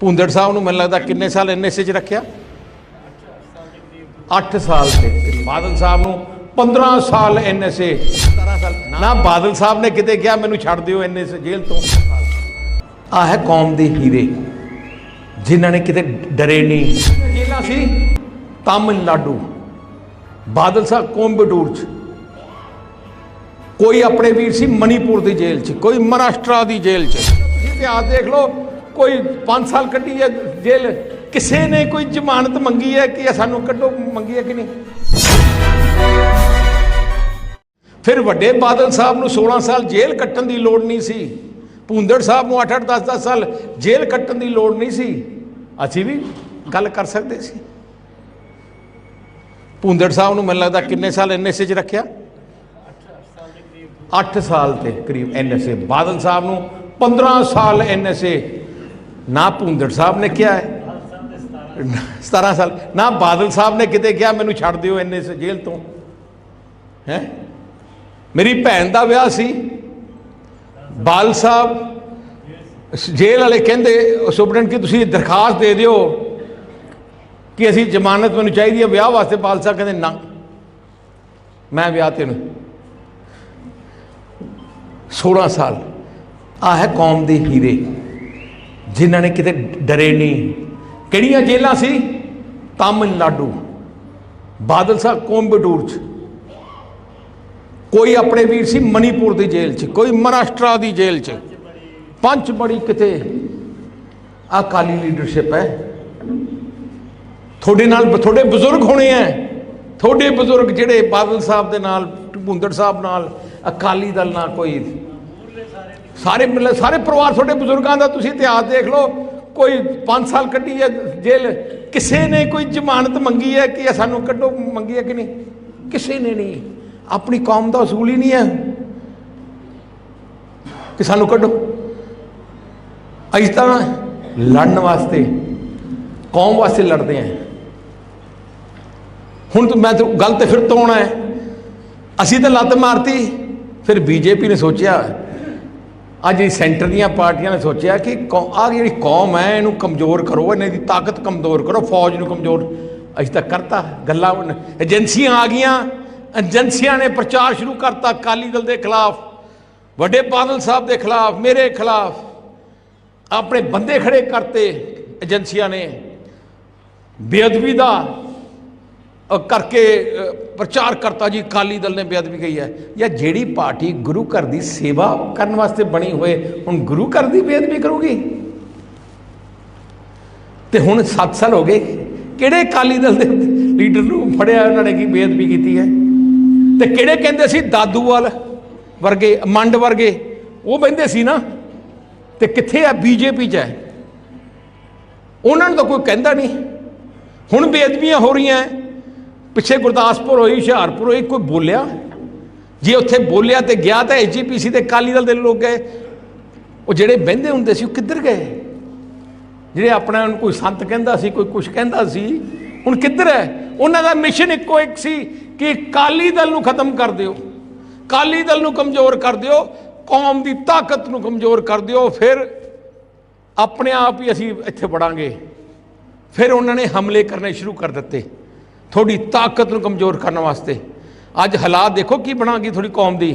ਭੁੰਦੜ ਸਾਹਿਬ ਨੂੰ ਮੈਨੂੰ ਲੱਗਦਾ ਕਿੰਨੇ ਸਾਲ ਐਨਐਸਏ 'ਚ ਰੱਖਿਆ? 8 ਸਾਲ ਤੇ। ਬਾਦਲ ਸਾਹਿਬ ਨੂੰ 15 ਸਾਲ ਐਨਐਸਏ 17 ਸਾਲ ਨਾ ਬਾਦਲ ਸਾਹਿਬ ਨੇ ਕਿਤੇ ਕਿਹਾ ਮੈਨੂੰ ਛੱਡ ਦਿਓ ਐਨਐਸਏ ਜੇਲ੍ਹ ਤੋਂ। ਆ ਹੈ ਕੌਮ ਦੇ ਹੀਰੇ ਜਿਨ੍ਹਾਂ ਨੇ ਕਿਤੇ ਡਰੇ ਨਹੀਂ। ਜੇਲ੍ਹਾਂ ਸੀ? ਤਾਮਿਲਨਾਡੂ। ਬਾਦਲ ਸਾਹਿਬ ਕੋਂਬਟੂਰ 'ਚ। ਕੋਈ ਆਪਣੇ ਵੀਰ ਸੀ ਮਨੀਪੁਰ ਦੀ ਜੇਲ੍ਹ 'ਚ ਕੋਈ ਮਹਾਰਾਸ਼ਟਰ ਦੀ ਜੇਲ੍ਹ 'ਚ। ਇਤਿਹਾਸ ਦੇਖ ਲਓ ਕੋਈ 5 ਸਾਲ ਕੱਢੀ ਹੈ ਜੇਲ੍ਹ। ਕਿਸੇ ਨੇ ਕੋਈ ਜ਼ਮਾਨਤ ਮੰਗੀ ਹੈ ਕਿ ਸਾਨੂੰ ਕੱਢੋ, ਮੰਗੀ ਹੈ ਕਿ ਨਹੀਂ? ਫਿਰ ਵੱਡੇ ਬਾਦਲ ਸਾਹਿਬ ਨੂੰ 16 ਸਾਲ ਜੇਲ੍ਹ ਕੱਟਣ ਦੀ ਲੋੜ ਨਹੀਂ ਸੀ। ਭੁੰਦੜ ਸਾਹਿਬ ਨੂੰ 8-8 10-10 ਸਾਲ ਜੇਲ੍ਹ ਕੱਟਣ ਦੀ ਲੋੜ ਨਹੀਂ ਸੀ। ਅਸੀਂ ਵੀ ਗੱਲ ਕਰ ਸਕਦੇ ਸੀ। ਭੁੰਦੜ ਸਾਹਿਬ ਨੂੰ ਮੈਨੂੰ ਲੱਗਦਾ ਕਿੰਨੇ ਸਾਲ ਐਨਐਸਏ 'ਚ ਰੱਖਿਆ? 8 ਸਾਲ ਦੇ ਕਰੀਬ। ਐਨਐਸਏ ਬਾਦਲ ਸਾਹਿਬ ਨੂੰ 15 ਸਾਲ ਐਨਐਸਏ ਨਾ ਭੁੰਦੜ ਸਾਹਿਬ ਨੇ ਕਿਹਾ ਹੈ। 17 ਸਾਲ, ਨਾ ਬਾਦਲ ਸਾਹਿਬ ਨੇ ਕਿਤੇ ਕਿਹਾ, ਮੈਨੂੰ ਛੱਡ ਦਿਓ ਐਨਐਸਏ ਜੇਲ੍ਹ ਤੋਂ। ਹੈ? ਮੇਰੀ ਭੈਣ ਦਾ ਵਿਆਹ ਸੀ। ਬਾਲ ਸਾਹਿਬ ਜੇਲ੍ਹ ਵਾਲੇ ਕਹਿੰਦੇ ਸੁਪਰਡੈਂਟ ਕਿ ਤੁਸੀਂ ਦਰਖਾਸਤ ਦੇ ਦਿਓ ਕਿ ਅਸੀਂ ਜ਼ਮਾਨਤ ਮੈਨੂੰ ਚਾਹੀਦੀ ਹੈ ਵਿਆਹ ਵਾਸਤੇ? ਬਾਲ ਸਾਹਿਬ ਕਹਿੰਦੇ, ਨਾ। ਮੈਂ ਵਿਆਹ ਤੇ ਨੂੰ 16 ਸਾਲ ਆ ਹੈ ਕੌਮ ਦੇ ਹੀਰੇ। ਜਿਨ੍ਹਾਂ ਨੇ ਕਿਤੇ ਡਰੇ ਨਹੀਂ। ਕਿਹੜੀਆਂ ਜੇਲ੍ਹਾਂ ਸੀ? ਤਾਮਿਲਨਾਡੂ। ਬਾਦਲ ਸਾਹਿਬ ਕੋਂਬਟੂਰ ਚ। ਕੋਈ ਆਪਣੇ ਵੀਰ ਸੀ ਮਨੀਪੁਰ ਦੀ ਜੇਲ੍ਹ 'ਚ, ਕੋਈ ਮਹਾਰਾਸ਼ਟਰ ਦੀ ਜੇਲ੍ਹ 'ਚ। ਪੰਚ ਬੜੀ ਕਿਤੇ। ਅਕਾਲੀ ਲੀਡਰਸ਼ਿਪ ਹੈ। ਤੁਹਾਡੇ ਨਾਲ ਤੁਹਾਡੇ ਬਜ਼ੁਰਗ ਹੋਣੇ ਆ ਤੁਹਾਡੇ ਬਜ਼ੁਰਗ ਜਿਹੜੇ ਬਾਦਲ ਸਾਹਿਬ ਦੇ ਨਾਲ ਭੁੰਦੜ ਸਾਹਿਬ ਨਾਲ, ਅਕਾਲੀ ਦਲ ਨਾਲ ਕੋਈ ਸਾਰੇ ਮਿਲ ਸਾਰੇ ਪਰਿਵਾਰ ਤੁਹਾਡੇ ਬਜ਼ੁਰਗਾਂ ਦਾ ਤੁਸੀਂ ਇਤਿਹਾਸ ਦੇਖ ਲਓ, ਕੋਈ 5 ਸਾਲ ਕੱਢੀ ਹੈ ਜੇਲ੍ਹ, ਕਿਸੇ ਨੇ ਕੋਈ ਜ਼ਮਾਨਤ ਮੰਗੀ ਹੈ ਕਿ ਸਾਨੂੰ ਕੱਢੋ, ਮੰਗੀ ਹੈ ਕਿ ਨਹੀਂ? ਕਿਸੇ ਨੇ ਨਹੀਂ। ਆਪਣੀ ਕੌਮ ਦਾ ਅਸੂਲ ਹੀ ਨਹੀਂ ਹੈ ਕਿ ਸਾਨੂੰ ਕੱਢੋ। ਅਸੀਂ ਤਾਂ ਲੜਨ ਵਾਸਤੇ, ਕੌਮ ਵਾਸਤੇ ਲੜਦੇ ਆਂ ਹੁਣ ਤਾਂ ਮੈਂ ਤਾਂ ਗੱਲ ਤੇ ਫਿਰ ਤੋਂ ਆਉਣਾ ਹੈ। ਅਸੀਂ ਤਾਂ ਲੱਤ ਮਾਰਤੀ, ਫਿਰ ਬੀਜੇਪੀ ਨੇ ਸੋਚਿਆ ਅੱਜ ਇਹ ਸੈਂਟਰ ਦੀਆਂ ਪਾਰਟੀਆਂ ਨੇ ਸੋਚਿਆ ਕਿ ਆ ਜਿਹੜੀ ਕੌਮ ਹੈ, ਇਹਨੂੰ ਕਮਜ਼ੋਰ ਕਰੋ, ਇਹਨਾਂ ਦੀ ਤਾਕਤ ਕਮਜ਼ੋਰ ਕਰੋ, ਫੌਜ ਨੂੰ ਕਮਜ਼ੋਰ। ਅਸੀਂ ਤੱਕ ਕਰਤਾ, ਗੱਲਾਂ ਏਜੰਸੀਆਂ ਆ ਗਈਆਂ, ਏਜੰਸੀਆਂ ਨੇ ਪ੍ਰਚਾਰ ਸ਼ੁਰੂ ਕਰਤਾ ਅਕਾਲੀ ਦਲ ਦੇ ਖਿਲਾਫ, ਵੱਡੇ ਬਾਦਲ ਸਾਹਿਬ ਦੇ ਖਿਲਾਫ, ਮੇਰੇ ਖਿਲਾਫ। ਆਪਣੇ ਬੰਦੇ ਖੜੇ ਕਰਤੇ ਏਜੰਸੀਆਂ ਨੇ। ਬੇਅਦਬੀ ਦਾ ਕਰਕੇ ਪ੍ਰਚਾਰ ਕਰਤਾ ਜੀ, ਅਕਾਲੀ ਦਲ ਨੇ ਬੇਅਦਬੀ ਕਹੀ ਹੈ। ਜਾਂ ਜਿਹੜੀ ਪਾਰਟੀ ਗੁਰੂ ਘਰ ਦੀ ਸੇਵਾ ਕਰਨ ਵਾਸਤੇ ਬਣੀ ਹੋਏ, ਹੁਣ ਗੁਰੂ ਘਰ ਦੀ ਬੇਅਦਬੀ ਕਰੂਗੀ? ਤੇ ਹੁਣ 7 ਸਾਲ ਹੋ ਗਏ, ਕਿਹੜੇ ਅਕਾਲੀ ਦਲ ਦੇ ਲੀਡਰ ਨੂੰ ਫੜਿਆ ਉਹਨਾਂ ਨੇ ਕੀ ਬੇਅਦਬੀ ਕੀਤੀ ਹੈ? ਤੇ ਕਿਹੜੇ ਕਹਿੰਦੇ ਸੀ, ਦਾਦੂਵਾਲ ਵਰਗੇ, ਮੰਡ ਵਰਗੇ, ਉਹ ਬਹਿੰਦੇ ਸੀ ਨਾ, ਤੇ ਕਿੱਥੇ ਆ ਬੀਜੇਪੀ 'ਚ ਹੈ? ਉਹਨਾਂ ਨੂੰ ਤਾਂ ਕੋਈ ਕਹਿੰਦਾ ਨਹੀਂ। ਹੁਣ ਬੇਅਦਬੀਆਂ ਹੋ ਰਹੀਆਂ ਹੈ। ਪਿੱਛੇ ਗੁਰਦਾਸਪੁਰ ਹੋਈ, ਹੁਸ਼ਿਆਰਪੁਰ ਹੋਈ, ਕੋਈ ਬੋਲਿਆ? ਜੇ ਉੱਥੇ ਬੋਲਿਆ ਤੇ ਗਿਆ ਤਾਂ ਐਜੀਪੀਸੀ ਤੇ ਅਕਾਲੀ ਦਲ ਦੇ ਲੋਕ ਗਏ। ਉਹ ਜਿਹੜੇ ਬਹਿੰਦੇ ਹੁੰਦੇ ਸੀ, ਉਹ ਕਿੱਧਰ ਗਏ? ਜਿਹੜੇ ਆਪਣਾ ਨੂੰ ਕੋਈ ਸੰਤ ਕਹਿੰਦਾ ਸੀ, ਕੋਈ ਕੁਝ ਕਹਿੰਦਾ ਸੀ, ਹੁਣ ਕਿੱਧਰ ਹੈ? ਉਹਨਾਂ ਦਾ ਮਿਸ਼ਨ ਇੱਕੋ ਇੱਕ ਸੀ ਕਿ ਅਕਾਲੀ ਦਲ ਨੂੰ ਖਤਮ ਕਰ ਦਿਓ। ਅਕਾਲੀ ਦਲ ਨੂੰ ਕਮਜ਼ੋਰ ਕਰ ਦਿਓ, ਕੌਮ ਦੀ ਤਾਕਤ ਨੂੰ ਕਮਜ਼ੋਰ ਕਰ ਦਿਓ, ਫਿਰ ਆਪਣੇ ਆਪ ਹੀ ਅਸੀਂ ਇੱਥੇ ਵੜਾਂਗੇ। ਫਿਰ ਉਹਨਾਂ ਨੇ ਹਮਲੇ ਕਰਨੇ ਸ਼ੁਰੂ ਕਰ ਦਿੱਤੇ। ਤੁਹਾਡੀ ਤਾਕਤ ਨੂੰ ਕਮਜ਼ੋਰ ਕਰਨ ਵਾਸਤੇ। ਅੱਜ ਹਾਲਾਤ ਦੇਖੋ ਕੀ ਬਣਾ ਗਈ ਤੁਹਾਡੀ ਕੌਮ ਦੀ।